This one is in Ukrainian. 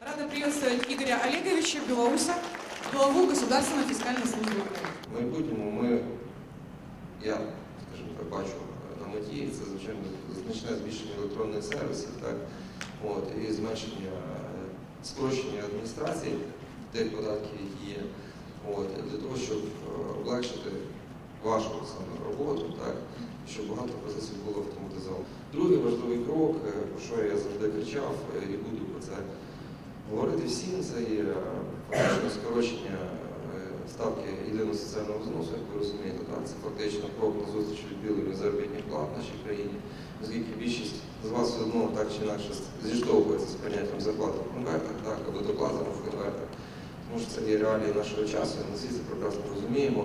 Рада приветствовать Игоря Олеговича Белоуса, главу Государственной фискальной службы Украины. В майбутньому ми, я, скажімо так, бачу на меті, це звичайно значне збільшення електронних сервісів, так, от, і зменшення е, спрощення адміністрації тих податків, які є, от, для того, щоб е, облегшити вашу саме роботу, так, щоб багато процесів було автоматизовано. Другий важливий крок, е, про що я завжди кричав і буду про це говорити всім, це є е, фактично скорочення е, ставки єдиного соціального взносу, як ви розумієте, так, це фактично крок на зустріч відбілення заробітних плат в нашій країні, оскільки більшість з вас все одно так чи інакше зіштовхується з поняттям зарплати в конвертах, так, або доплатами в конвертах, тому що це є реалії нашого часу, і ми всі це прекрасно розуміємо.